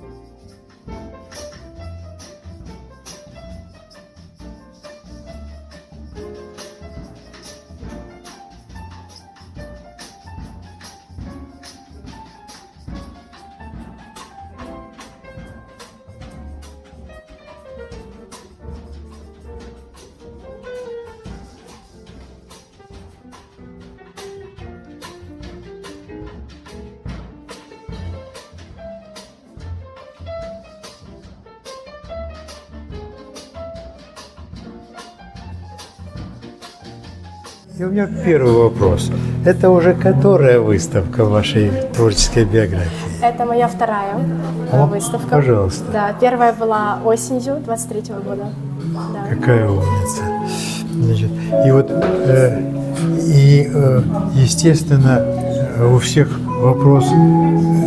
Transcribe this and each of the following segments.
This is И у меня первый вопрос. Это уже которая выставка вашей творческой биографии? Это моя вторая э, О, выставка. пожалуйста. Да, первая была осенью 23 года. Да. Какая умница. Значит, и вот, э, и, э, естественно, э, у всех вопрос,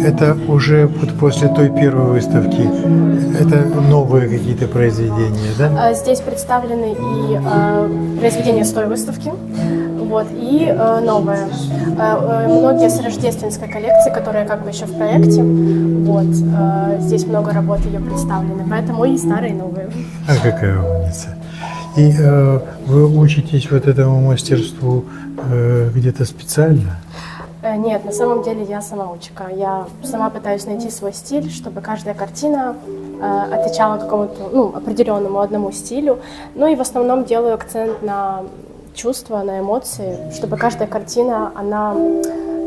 это уже вот после той первой выставки, это новые какие-то произведения, да? Э, Здесь представлены и э, произведения с той выставки, вот, и э, новые. Э, э, многие с рождественской коллекции, которая как бы еще в проекте. Вот, э, здесь много работ ее представлены, поэтому и старые, и новые. А какая умница. И э, вы учитесь вот этому мастерству э, где-то специально? Э, Нет, на самом деле я самоучка. Я сама пытаюсь найти свой стиль, чтобы каждая картина э, отвечала какому-то ну, определенному одному стилю. Ну и в основном делаю акцент на чувства, на эмоции, чтобы каждая картина, она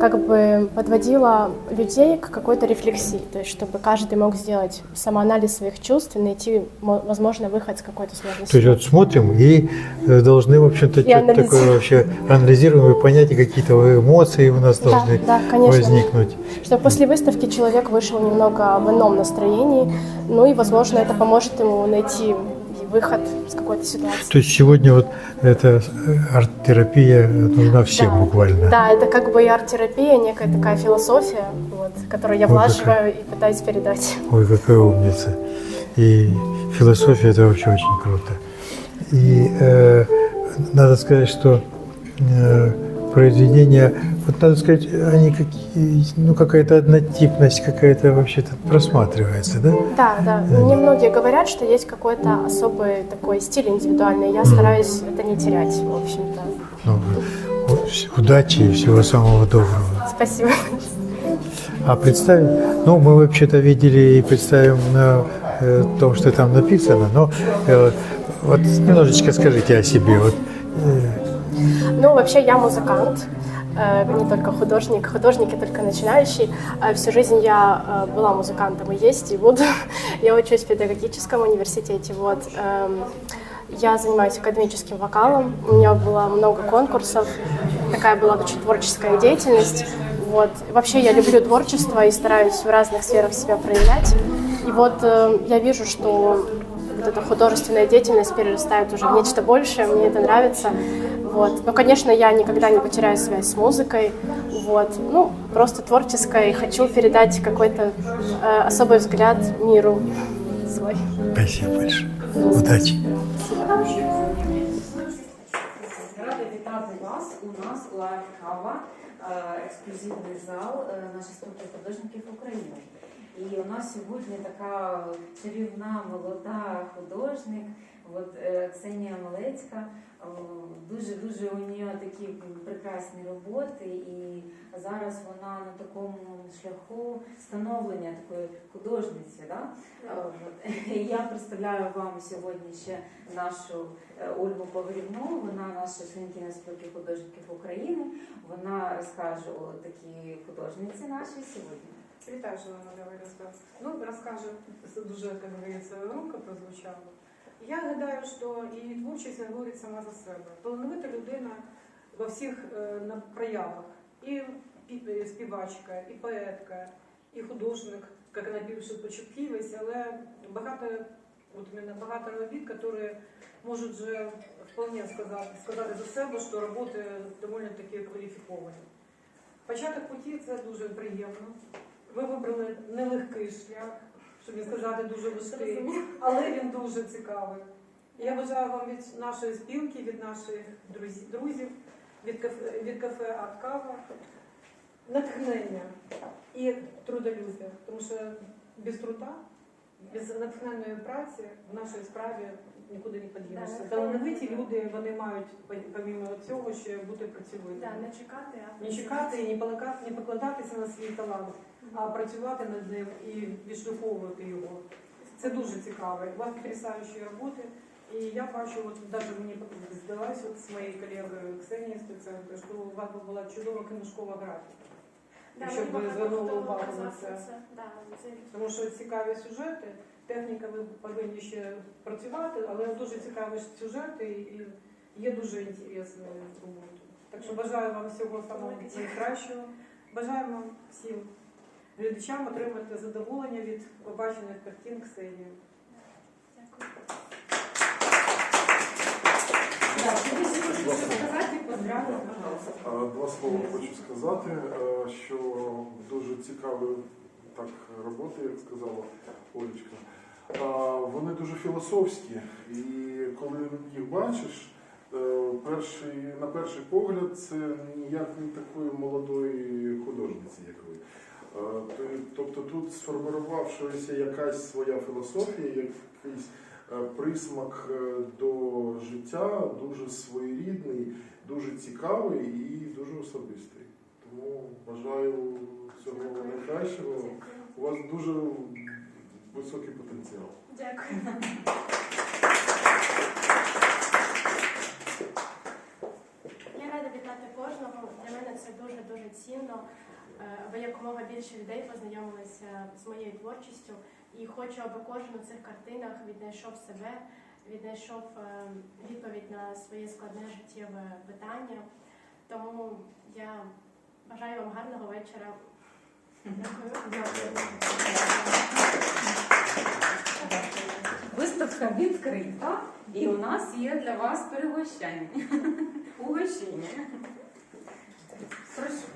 как бы подводила людей к какой-то рефлексии, то есть чтобы каждый мог сделать самоанализ своих чувств и найти, мо- возможно, выход с какой-то сложной То есть вот смотрим и э, должны, в общем-то, что-то такое вообще анализируем и понять, какие-то эмоции у нас Да, должны да, конечно. возникнуть. Чтобы после выставки человек вышел немного в ином настроении, ну и, возможно, это поможет ему найти выход с какой-то ситуации. То есть сегодня вот эта э, арт-терапия нужна всем Да. буквально. Да, это как бы и арт-терапия, некая такая философия, вот, которую я Ой, влаживаю и пытаюсь передать. Ой, какая умница. И философия это вообще очень круто. И э, надо сказать, что э, произведения, вот надо сказать, они какие, ну какая-то однотипность какая-то вообще-то просматривается, да? Да, да. Мне многие говорят, что есть какой-то особый такой стиль индивидуальный. Я стараюсь это не терять, в общем-то. Ну, удачи и всего самого доброго. Спасибо. А представить, ну, мы вообще-то видели и представим на э, том, что там написано, но э, вот немножечко скажите о себе. Вот, э, Ну, вообще я музыкант, э, не только художник. Художник и только начинающий. А Всю жизнь я э, была музыкантом и есть, и буду. Я учусь в педагогическом университете. Вот. эм, Я занимаюсь академическим вокалом. У меня было много конкурсов. Такая была очень творческая деятельность. Вот. Вообще я люблю творчество и стараюсь в разных сферах себя проявлять. И вот э, я вижу, что вот эта художественная деятельность перерастает уже в нечто большее, мне это нравится. Вот. Но, конечно, я никогда не потеряю связь с музыкой. Вот. Ну, просто творческая, и хочу передать какой-то э, особый взгляд миру свой. спасибо большое. Удачи. Рада вітати вас у нас у Архава, ексклюзивний зал е, наша спілки художників України. І у нас сьогодні така чарівна молода художник, от е, Ксенія Малецька. Дуже дуже у неї такі прекрасні роботи, і зараз вона на такому шляху становлення такої художниці. Да? Я представляю вам сьогодні ще нашу е, Ольгу Погрібну, вона наша членкиня спілки художників України. Вона розкаже о такій художниці нашій сьогодні. Вітаю, шановна Лариса. Ну, розкажу, це дуже, як говориться, громко прозвучало. Я гадаю, що і творчість говорить сама за себе. Талановита людина во всіх е, проявах. І е, співачка, і поетка, і художник, як вона пише, почутківець, але багато, от у мене багато робіт, які можуть вже вполне сказати, сказати за себе, що роботи доволі таки кваліфіковані. Початок путі це дуже приємно. Ви вибрали нелегкий шлях, щоб не сказати дуже важкий, але він дуже цікавий. Я бажаю вам від нашої спілки, від наших друзів, від кафе, від кафе Арт Кава натхнення і трудолюбя. Тому що без труда, без натхненної праці в нашій справі нікуди не подінешся. Да, Талановиті люди вони мають помімо цього ще бути працьовитими. Да, не чекати, а Не чекати і не покладатися на свій талант, а працювати над ним і відшліфовувати його. Це дуже цікаво. У вас потрясаючі роботи. І я бачу, от навіть мені здалась от з моєю колегою Ксенією Стеценко, що у вас була чудова книжкова графіка. Да, Якщо б ви звернули увагу на це. Да, це Тому що цікаві сюжети, техніка ви повинні ще працювати, але дуже цікаві сюжети і є дуже інтересною роботою. Так що бажаю вам всього самого найкращого. Бажаємо всім глядачам отримати задоволення від побачених картин Ксенії. Е, Два слова хочу сказати, е, що дуже цікаві так роботи, як сказала Олечка. Вони дуже філософські, і коли їх бачиш, е, перший, на перший погляд це ніяк не такої молодої художниці, як ви. Тобто тут сформувавшися якась своя філософія, якийсь е, присмак е, до життя, дуже своєрідний, дуже цікавий і дуже особистий. Тому бажаю всього найкращого. У вас дуже високий потенціал. Дякую. Я рада вітати кожного. Для мене це дуже дуже цінно, е, аби якомога більше людей познайомилися з моєю творчістю. І хочу, аби кожен у цих картинах віднайшов себе, віднайшов е, відповідь на своє складне життєве питання. Тому я бажаю вам гарного вечора. Виставка відкрита, і у нас є для вас перегощання. Угощення. Прошу.